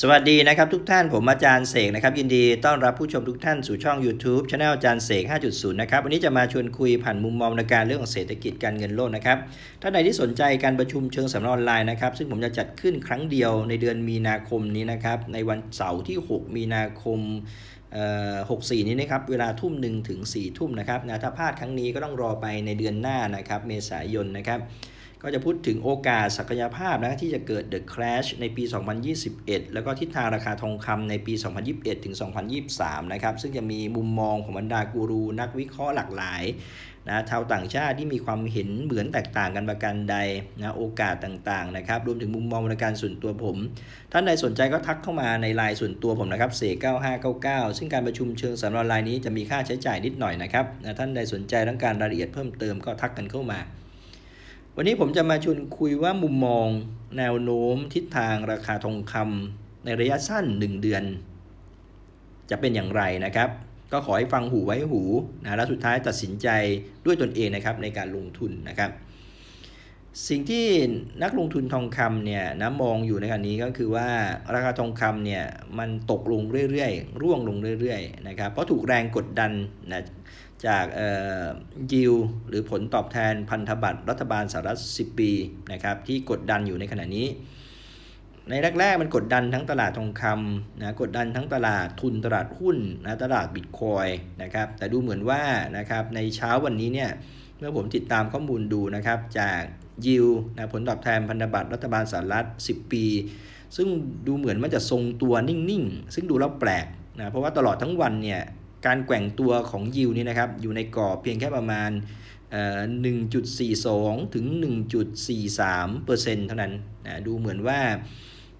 สวัสดีนะครับทุกท่านผมอาจารย์เสกนะครับ ยินดีต้อนรับผู้ชมทุกท่านสู่ช่อง YouTube Channel อาจารย์เสก 5.0 นะครับ วันนี้จะมาชวนคุยผ่านมุมมองในการเรื่องของเศรษฐกิจการเงินโลกนะครับท่านใดที่สนใจการประชุมเชิงสัมมนออนไลน์นะครับ ซึ่งผมจะจัดขึ้นครั้งเดียวในเดือนมีนาคมนี้นะครับ ในวันเสาร์ที่ 6 มีนาคมเอ่อ64 นี้นะครับ เวลาทุ่มหนึ่งถึง4ทุ่มนะครับนะถ้าพลาดครั้งนี้ก็ต้องรอไปในเดือนหน้านะครับ เมษายนนะครับ ก็จะพูดถึงโอกาสศักยภาพนะที่จะเกิด The Crash ในปี 2021 แล้วก็ทิศทางราคาทองคำในปี 2021 ถึง 2023 นะครับ ซึ่งจะมีมุมมองของบรรดากูรู นักวิเคราะห์หลากหลายนะชาวต่างชาติที่มีความเห็นเหมือนแตกต่างกันประการใดนะโอกาสต่างๆนะครับรวมถึงมุมมองในการส่วนตัวผม ท่านใดสนใจก็ทักเข้ามาในไลน์ส่วนตัวผมนะครับเส9599 ซึ่งการประชุมเชิงสัมมนาออนไลน์นี้จะมีค่าใช้จ่ายนิดหน่อยนะครับนะท่านใดสนใจต้องการรายละเอียดเพิ่มเติมก็ทักกันเข้ามา วันนี้ผมจะมาชวนคุยว่ามุมมองแนวโน้มทิศทางราคาทองคำในระยะสั้น 1 เดือน จะเป็นอย่างไรนะครับ ก็ขอให้ฟังหูไว้หูนะแล้วสุดท้ายตัดสินใจด้วยตนเองนะครับในการลงทุนนะครับ สิ่งที่นักลงทุนทองคำเนี่ยนะมองอยู่ในขณะนี้ก็คือว่าราคาทองคำเนี่ยมันตกลงเรื่อยๆ ร่วงลงเรื่อยๆนะครับเพราะถูกแรงกดดันนะ จากเอ่อยิวหรือผลตอบแทนพันธบัตรรัฐบาลสหรัฐ 10 ปีนะครับที่กดดันอยู่ในขณะนี้ ในแรกๆ มันกดดันทั้งตลาดทองคำนะกดดันทั้งตลาดทุนตลาดหุ้นนะตลาดบิตคอยนะครับแต่ดูเหมือนว่านะครับในเช้าวันนี้เนี่ยเมื่อผมติดตามข้อมูลดูนะครับจากยิวนะผลตอบแทนพันธบัตรรัฐบาลสหรัฐ 10 ปี ซึ่งดูเหมือนมันจะทรงตัวนิ่ง ๆ ซึ่งดูแล้วแปลกนะเพราะว่าตลอดทั้งวันเนี่ย การแกว่งตัวของยิวนี่นะครับอยู่ในกรอบเพียงแค่ประมาณ 1.42 ถึง 1.43เปอร์เซ็นต์เท่านั้นนะดูเหมือนว่า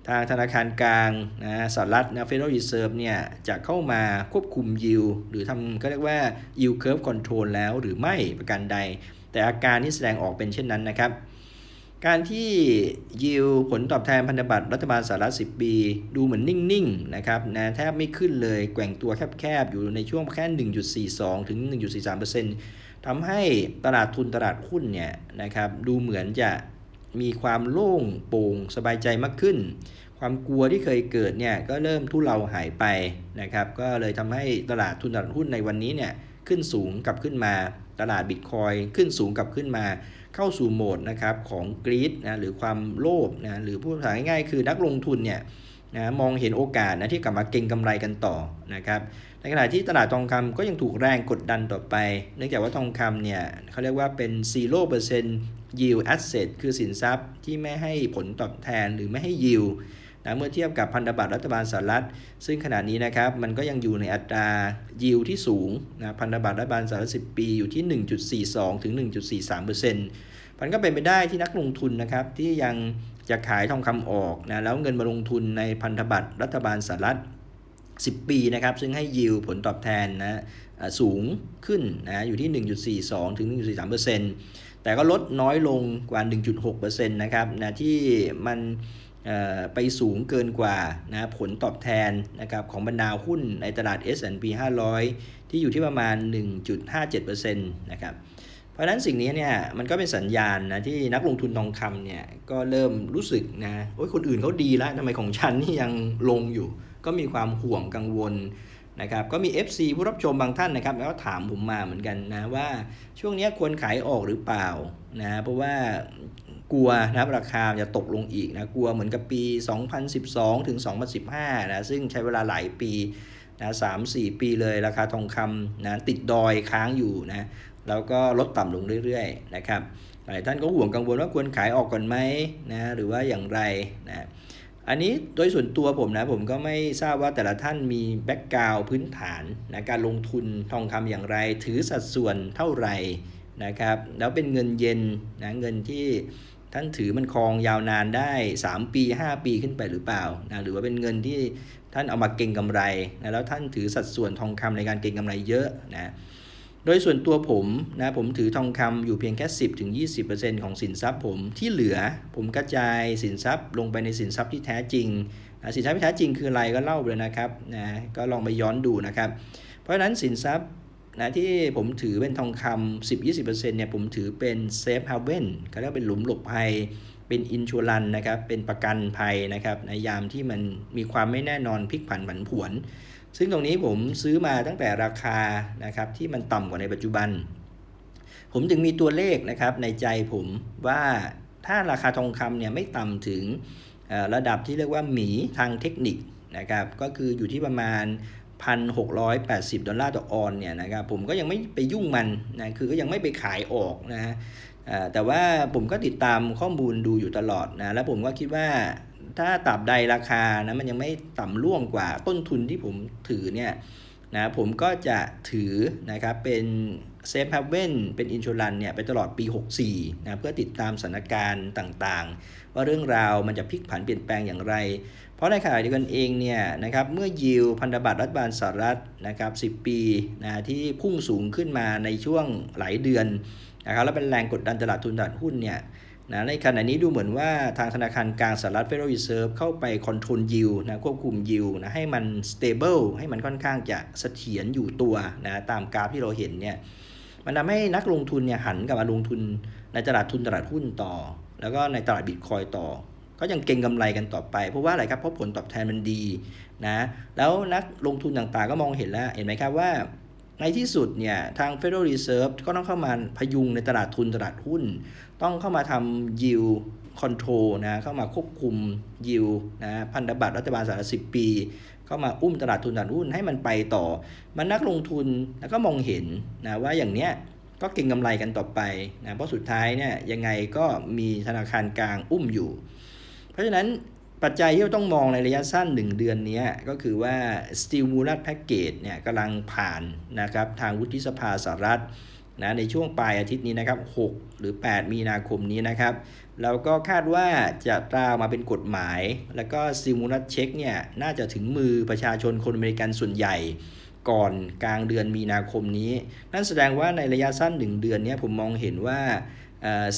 ทางธนาคารกลางนะสหรัฐนะ Federal Reserve เนี่ยจะเข้ามาควบคุมยิวหรือทำก็เรียกว่า yield curve control แล้วหรือไม่ประการใด แต่อาการที่แสดงออกเป็นเช่นนั้นนะครับ การที่ยิวผลตอบแทนพันธบัตรรัฐบาลสหรัฐ10 ปี ดูเหมือนนิ่งๆนะครับนะแทบไม่ขึ้นเลยแกว่งตัวแคบๆ อยู่ในช่วงแค่ 1.42 ถึง 1.43%ทำให้ตลาดทุนตลาดหุ้นเนี่ยนะครับดูเหมือนจะมีความโล่งโปร่งสบายใจมากขึ้น ความกลัวที่เคยเกิดเนี่ยก็เริ่มทุเลาหายไปนะครับก็เลยทำให้ตลาดทุนตลาดหุ้นในวันนี้เนี่ยขึ้นสูงกลับขึ้นมา ตลาดบิตคอยขึ้นสูงกลับขึ้นมาเข้าสู่โหมดนะครับของกรีดนะหรือความโลภนะหรือพูดภาษาง่ายๆคือนักลงทุนเนี่ยนะมองเห็นโอกาสนะที่กลับมาเก็งกำไรกันต่อนะครับในขณะที่ตลาดทองคำก็ยังถูกแรงกดดันต่อไป เนื่องจากว่าทองคำเนี่ยเขาเรียกว่าเป็น 0% yield asset คือสินทรัพย์ที่ไม่ให้ผลตอบแทนหรือไม่ให้ yield นะเมื่อเทียบกับพันธบัตรรัฐบาลสหรัฐ ซึ่งขณะนี้นะครับมันก็ยังอยู่ในอัตรายิวที่สูงนะพันธบัตรรัฐบาลสหรัฐ10 ปีอยู่ที่ 1.42 ถึง 1.43%มันก็เป็นไปได้ที่นักลงทุนนะครับที่ยังจะขายทองคำออกนะแล้วเงินมาลงทุนในพันธบัตรรัฐบาลสหรัฐ10 ปีนะครับซึ่งให้ยิวผลตอบแทนนะสูงขึ้นนะอยู่ที่ 1.42 ถึง 1.43%แต่ก็ลดน้อยลงกว่า 1.6%นะครับนะที่มัน ไปสูงเกินกว่านะผลตอบแทนนะครับของบรรดาหุ้นในตลาด S&P 500 ที่อยู่ที่ประมาณ 1.57%นะครับเพราะฉะนั้นสิ่งนี้เนี่ยมันก็เป็นสัญญาณนะที่นักลงทุนทองคำเนี่ยก็เริ่มรู้สึกนะโอ้ยคนอื่นเขาดีแล้วทำไมของฉันนี่ยังลงอยู่ ก็มีความห่วงกังวล นะครับก็มี FC ผู้รับชมบางท่านนะครับแล้วก็ถามผมมาเหมือนกันนะว่าช่วงนี้ควรขายออกหรือเปล่านะเพราะว่ากลัวนะครับราคาจะตกลงอีกนะกลัวเหมือนกับปี 2012 ถึง 2015 นะซึ่งใช้เวลาหลายปีนะสามสี่ปีเลยราคาทองคำนะติดดอยค้างอยู่นะแล้วก็ลดต่ำลงเรื่อยๆนะครับหลายท่านก็ห่วงกังวลว่าควรขายออกก่อนไหมนะหรือว่าอย่างไรนะ อันนี้โดยส่วนตัวผมนะผมก็ไม่ทราบว่าแต่ละท่านมีแบ็กกราวพื้นฐานนะการลงทุนทองคำอย่างไร ถือสัดส่วนเท่าไหร่นะครับแล้วเป็นเงินเย็นนะเงินที่ท่านถือมันครองยาวนานได้ 3 ปี 5 ปีขึ้นไปหรือเปล่านะหรือว่าเป็นเงินที่ท่านเอามาเก็งกำไรนะแล้วท่านถือสัดส่วนทองคำในการเก็งกำไรเยอะนะ โดยส่วนตัวผมนะผมถือทองคำอยู่เพียงแค่ 10ถึง20%ของสินทรัพย์ผมที่เหลือผมกระจายสินทรัพย์ลงไปในสินทรัพย์ที่แท้จริงนะสินทรัพย์ที่แท้จริงคืออะไรก็เล่าไปเลยนะครับนะก็ลองไปย้อนดูนะครับ เพราะฉะนั้นสินทรัพย์นะที่ผมถือเป็นทองคำ10-20%เนี่ยผมถือเป็นเซฟฮาเว่นเขาเรียกเป็นหลุมหลบภัยเป็นอินชัวรันนะครับเป็นประกันภัยนะครับในยามที่มันมีความไม่แน่นอนพลิกผันผันผวน ซึ่งตรงนี้ผมซื้อมาตั้งแต่ราคานะครับที่มันต่ำกว่าในปัจจุบัน ผมจึงมีตัวเลขนะครับในใจผมว่าถ้าราคาทองคำเนี่ยไม่ต่ำถึงระดับที่เรียกว่าหมีทางเทคนิคนะครับก็คืออยู่ที่ประมาณ 1,680 ดอลลาร์ต่อออนเนี่ยนะครับผมก็ยังไม่ไปยุ่งมันนะคือก็ยังไม่ไปขายออกนะฮะแต่ว่าผมก็ติดตามข้อมูลดูอยู่ตลอดนะแล้วผมก็คิดว่า ถ้าตับใดราคานะมันยังไม่ต่ำล่วงกว่าต้นทุนที่ผมถือเนี่ยนะผมก็จะถือนะครับเป็นเซฟ h ฮ v เว่นเป็นอินช r รันเนี่ยไปตลอดปี 64นะเพื่อติดตามสถานการณ์ต่างๆ ว่าเรื่องราวมันจะพลิกผันเปลี่ยนแปลงอย่างไร เพราะในขณะเดียวกันเองเนี่ยนะครับเมื่อยิวพันธบัตรรัฐบาลสหรัฐนะครับ10 ปีนะที่พุ่งสูงขึ้นมาในช่วงหลายเดือนนะครับแล้วเป็นแรงกดดันตลาดทุนตลาดหุ้นเนี่ย นะในขณะนี้ดูเหมือนว่าทางธนาคารกลางสหรัฐ Federal Reserve เข้าไปคอนโทรลยิวนะควบคุมยิวนะให้มัน stable ให้มันค่อนข้างจะเสถียรอยู่ตัวนะตามกราฟที่เราเห็นเนี่ยมันทำให้นักลงทุนเนี่ยหันกลับมาลงทุนในตลาดทุนตลาดหุ้นต่อ แล้วก็ในตลาดบิตคอยต่อ ก็ยังเก็งกำไรกันต่อไป เพราะว่าอะไรครับเพราะผลตอบแทนมันดีนะแล้วนักลงทุนต่างๆก็มองเห็นแล้วเห็นไหมครับว่า ในที่สุดเนี่ยทาง Federal Reserve ก็ต้องเข้ามาพยุงในตลาดทุนตลาดหุ้น ต้องเข้ามาทำ yield control นะเข้ามาควบคุม yield นะพันธบัตรรัฐบาลสหรัฐ10ปี เข้ามาอุ้มตลาดทุนตลาดหุ้นให้มันไปต่อ มันนักลงทุนแล้วก็มองเห็นนะว่าอย่างเนี้ยก็เก็งกำไรกันต่อไปนะเพราะสุดท้ายเนี่ยยังไงก็มีธนาคารกลางอุ้มอยู่ เพราะฉะนั้น ปัจจัยที่เราต้องมองในระยะสั้น 1 เดือนนี้ก็คือว่า stimulus package เนี่ยกำลังผ่านนะครับทางวุฒิสภาสหรัฐนะในช่วงปลายอาทิตย์นี้นะครับ 6 หรือ 8 มีนาคมนี้นะครับแล้วก็คาดว่าจะตรามาเป็นกฎหมาย แล้วก็ stimulus check เนี่ยน่าจะถึงมือประชาชนคนอเมริกันส่วนใหญ่ ก่อนกลางเดือนมีนาคมนี้ นั่นแสดงว่าในระยะสั้น 1 เดือนนี้ผมมองเห็นว่า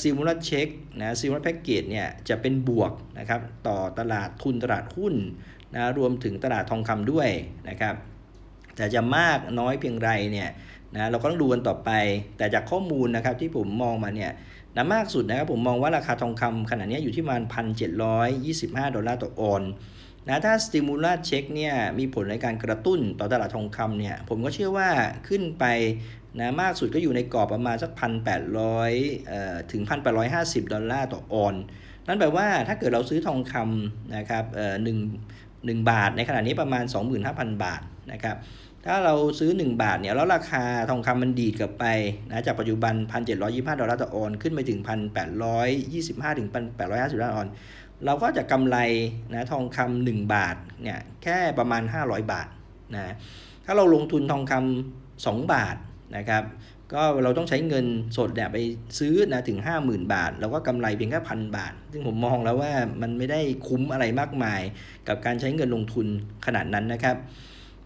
ซิมูลัสเช็คนะซิมูลัสแพ็กเกจเนี่ยจะเป็นบวกนะครับต่อตลาดทุนตลาดหุ้นนะรวมถึงตลาดทองคำด้วยนะครับแต่จะมากน้อยเพียงไรเนี่ยนะเราก็ต้องดูกันต่อไป แต่จากข้อมูลนะครับที่ผมมองมาเนี่ยนะมากสุดนะครับผมมองว่าราคาทองคำขณะนี้อยู่ที่ประมาณ 1,725 ดอลลาร์ต่อออนนะถ้าสติมูลัสเช็คเนี่ยมีผลในการกระตุ้นต่อตลาดทองคำเนี่ยผมก็เชื่อว่าขึ้นไป นะมากสุดก็อยู่ในกรอบประมาณสัก1,800เอ่อถึง1,850ดร้อยห้าสิบดอลลาร์ต่อออน นั่นแปลว่าถ้าเกิดเราซื้อทองคำนะครับเอ่อหนึ่งหนึ่งบาทในขณะนี้ประมาณ 25,000 บาทนะครับถ้าเราซื้อ 1 บาทเนี่ยแล้วราคาทองคำมันดีดกลับไปนะจากปัจจุบัน 1,725 ดอลลาร์ต่อออน ขึ้นไปถึง 1,825 ถึง 1,850 ดอลลาร์ออน เราก็จะกำไรนะทองคำ1บาทเนี่ยแค่ประมาณ 500 บาทนะถ้าเราลงทุนทองคำ2บาท นะครับก็เราต้องใช้เงินสดเนี่ยไปซื้อนะถึง 50,000 บาท แล้วก็กำไรเพียงแค่พันบาท ซึ่งผมมองแล้วว่ามันไม่ได้คุ้มอะไรมากมาย กับการใช้เงินลงทุนขนาดนั้นนะครับ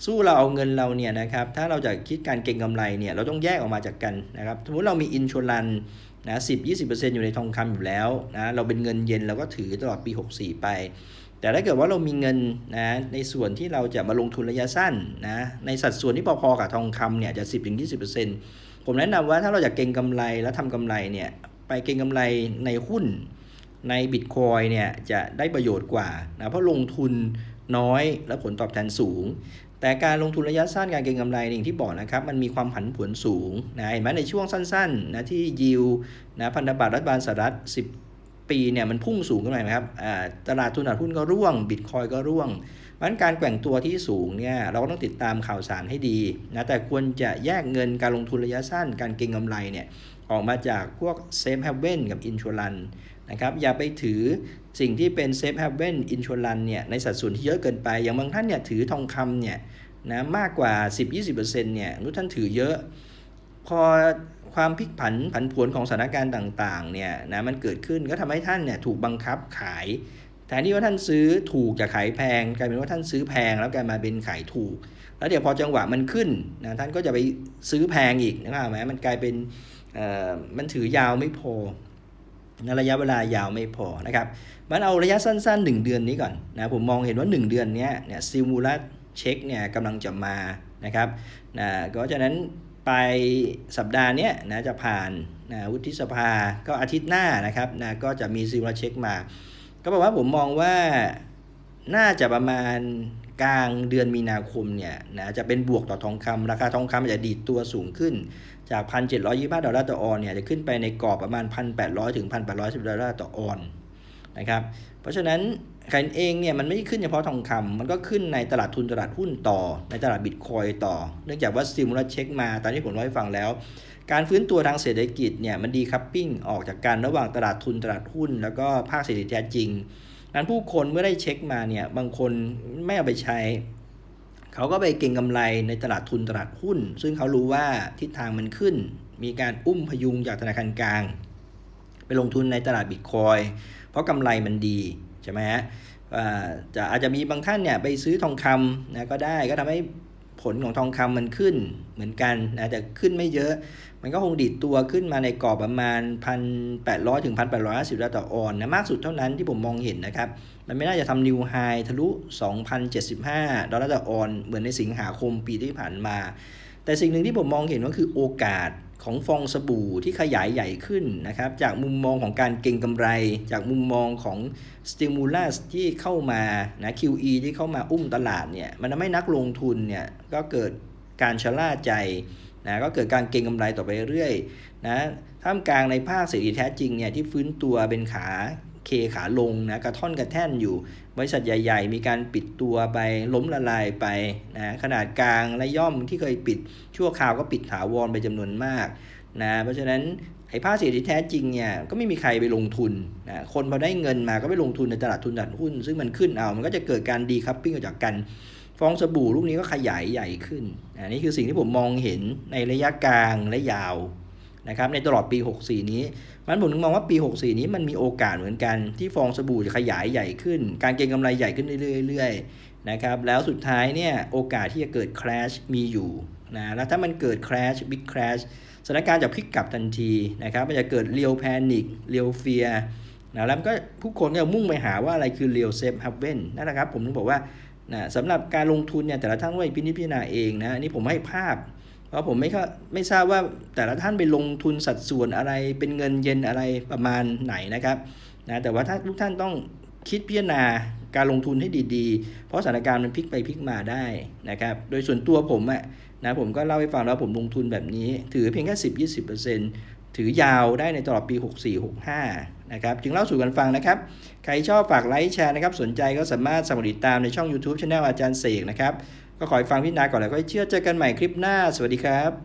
สู้เราเอาเงินเราเนี่ยนะครับถ้าเราจะคิดการเก็งกำไรเนี่ยเราต้องแยกออกมาจากกันนะครับสมมติเรามีอินช r รันนะสิบยี่สิบเปอร์เซ็นต์อยู่ในทองคำอยู่แล้วนะเราเป็นเงินเย็นเราก็ถือตลอดปี 64 ไป แต่ถ้าเกิดว่าเรามีเงินนะในส่วนที่เราจะมาลงทุนระยะสั้นนะในสัดส่วนที่พอๆกับทองคำเนี่ยจะ 10-20%ผมแนะนำว่าถ้าเราอยากเก็งกำไรแล้วทำกำไรเนี่ยไปเก็งกำไรในหุ้นในบิตคอยเนี่ยจะได้ประโยชน์กว่านะเพราะลงทุนน้อยและผลตอบแทนสูง แต่การลงทุนระยะสั้นการเก็งกำไรอย่างที่บอกนะครับมันมีความผันผวนสูงนะเห็นไหมในช่วงสั้นๆนะที่ยิวนะพันธบัตรรัฐบาลสหรัฐ10 ปีเนี่ยมันพุ่งสูงขึ้นไปไหมครับอ่าตลาดทุนตลาดหุ้นก็ร่วงบิตคอยก็ร่วงเพราะฉะนั้นการแกว่งตัวที่สูงเนี่ยเราก็ต้องติดตามข่าวสารให้ดีนะแต่ควรจะแยกเงินการลงทุนระยะสั้น การเก็งกำไรเนี่ยออกมาจากพวกเซฟ h ฮเว่นกับอินช r รันนะครับอย่าไปถือสิ่งที่เป็นเซฟ h ฮเว่นอินช r รันเนี่ยในสัดส่วนที่เยอะเกินไป อย่างบางท่านเนี่ยถือทองคำเนี่ยนะมากกว่า 10-20%เนี่ยนุท่านถือเยอะ พอ ความพลิกผันผันผวนของสถานการณ์ต่างๆเนี่ยนะมันเกิดขึ้นก็ทำให้ท่านเนี่ยถูกบังคับขายแทนที่ว่าท่านซื้อถูกจะขายแพงกลายเป็นว่าท่านซื้อแพงแล้วกลายมาเป็นขายถูก แล้วเดี๋ยวพอจังหวะมันขึ้นนะท่านก็จะไปซื้อแพงอีกนะครับไหมมันกลายเป็นเอ่อมันถือยาวไม่พอนะระยะเวลายาวไม่พอนะครับ มันเอาระยะสั้น ๆ 1 เดือนนี้ก่อนนะผมมองเห็นว่า 1 เดือนนี้เนี่ยซิมูลัสเช็คเนี่ยกำลังจะมานะครับนะก็ฉะนั้น ไปสัปดาห์นี้นะจะผ่านนะวุฒิสภาก็อาทิตย์หน้านะครับนะก็จะมีซิมเช็คมา ก็บอกว่าผมมองว่าน่าจะประมาณกลางเดือนมีนาคมเนี่ยนะจะเป็นบวกต่อทองคำราคาทองคำจะดีดตัวสูงขึ้นจาก 1,725 ดอลลาร์ต่อออนเนี่ยจะขึ้นไปในกรอบประมาณ 1,800 ถึง 1,810 ดอลลาร์ต่อออนนะครับเพราะฉะนั้น ขันเองเนี่ยมันไม่ได้ขึ้นเฉพาะทองคำมันก็ขึ้นในตลาดทุนตลาดหุ้นต่อ ในตลาดบิตคอยต่อ เนื่องจากว่าสติมูลัสเช็คมาตามที่ผมเล่าให้ฟังแล้ว การฟื้นตัวทางเศรษฐกิจเนี่ยมันดีคัพปิ้งออกจากการระหว่างตลาดทุนตลาดหุ้น แล้วก็ภาคเศรษฐกิจแท้จริงนั้นผู้คนเมื่อได้เช็คมาเนี่ยบางคนไม่เอาไปใช้ เขาก็ไปเก็งกำไรในตลาดทุนตลาดหุ้น ซึ่งเขารู้ว่าทิศทางมันขึ้น มีการอุ้มพยุงจากธนาคารกลาง ไปลงทุนในตลาดบิตคอยเพราะกำไรมันดี ใช่ไหมฮะอ่าจะอาจจะมีบางท่านเนี่ยไปซื้อทองคำนะก็ได้ก็ทำให้ผลของทองคำมันขึ้นเหมือนกันนะแต่ขึ้นไม่เยอะ มันก็คงดีดตัวขึ้นมาในกรอบประมาณ 1,800 ถึง 1,850ดอลลาร์ต่อออนนะมากสุดเท่านั้นที่ผมมองเห็นนะครับ มันไม่น่าจะทำนิวไฮทะลุ 2,075 ดอลลาร์ต่อออน เหมือนในสิงหาคมปีที่ผ่านมา แต่สิ่งหนึ่งที่ผมมองเห็นก็คือโอกาส ของฟองสบู่ที่ขยายใหญ่ขึ้นนะครับ จากมุมมองของการเก็งกำไร จากมุมมองของสติมูลัสที่เข้ามานะ QE ที่เข้ามาอุ้มตลาดเนี่ยมันทำให้นักลงทุนเนี่ยก็เกิดการชะล่าใจนะก็เกิดการเก็งกำไรต่อไปเรื่อยนะท่ามกลางในภาคเศรษฐกิจแท้จริงเนี่ยที่ฟื้นตัวเป็นขา เคขาลงนะกระท่อนกระแท่นอยู่ บริษัทใหญ่ ๆ มีการปิดตัวไปล้มละลายไปนะขนาดกลางและย่อมที่เคยปิด ชั่วคราวก็ปิดถาวรไปจำนวนมากนะเพราะฉะนั้นไอ้ภาคเศรษฐกิจแท้จริงเนี่ยก็ไม่มีใครไปลงทุนนะคนพอได้เงินมาก็ไปลงทุนในตลาดทุนตลาดหุ้น ซึ่งมันขึ้นเอา มันก็จะเกิดการดีคัพปิ้งออกจากกันฟองสบู่ลูกนี้ก็ขยายใหญ่ขึ้นนะนี่คือสิ่งที่ผมมองเห็นในระยะกลางและยาว นะครับในตลอดปี 64 นี้มันผมถึงมองว่าปี 64 นี้มันมีโอกาสเหมือนกันที่ฟองสบู่จะขยายใหญ่ขึ้น การเก็งกำไรใหญ่ขึ้นเรื่อยๆนะครับแล้วสุดท้ายเนี่ยโอกาสที่จะเกิด crash มีอยู่นะแล้วถ้ามันเกิด crash big crash สถานการณ์จะพลิกกลับทันทีนะครับมันจะเกิด real panic real fear นะแล้วก็ผู้คนก็มุ่งไปหาว่าอะไรคือ real safe haven นั่นแหละครับผมถึงบอกว่านะสำหรับการลงทุนเนี่ยแต่ละท่านต้องไปพินิจพิจารณาเองนะนี่ผมให้ภาพ เพราะผมไม่เข้าไม่ทราบว่าแต่ละท่านไปลงทุนสัดส่วนอะไรเป็นเงินเย็นอะไรประมาณไหนนะครับนะแต่ว่าถ้าทุกท่านต้องคิดพิจารณาการลงทุนให้ดีๆ เพราะสถานการณ์มันพลิกไปพลิกมาได้นะครับ โดยส่วนตัวผมอะนะผมก็เล่าให้ฟังแล้วผมลงทุนแบบนี้ ถือเพียงแค่ 10-20%ถือยาวได้ในตลอดปี 64-65 นะครับ จึงเล่าสู่กันฟังนะครับ ใครชอบฝากไลค์แชร์นะครับ สนใจก็สามารถสมัครติดตามในช่อง YouTube Channel อาจารย์เสกนะครับ ก็ขอให้ฟังพิจารณาก่อนแล้วก็เชื่อเจอกันใหม่คลิปหน้า สวัสดีครับ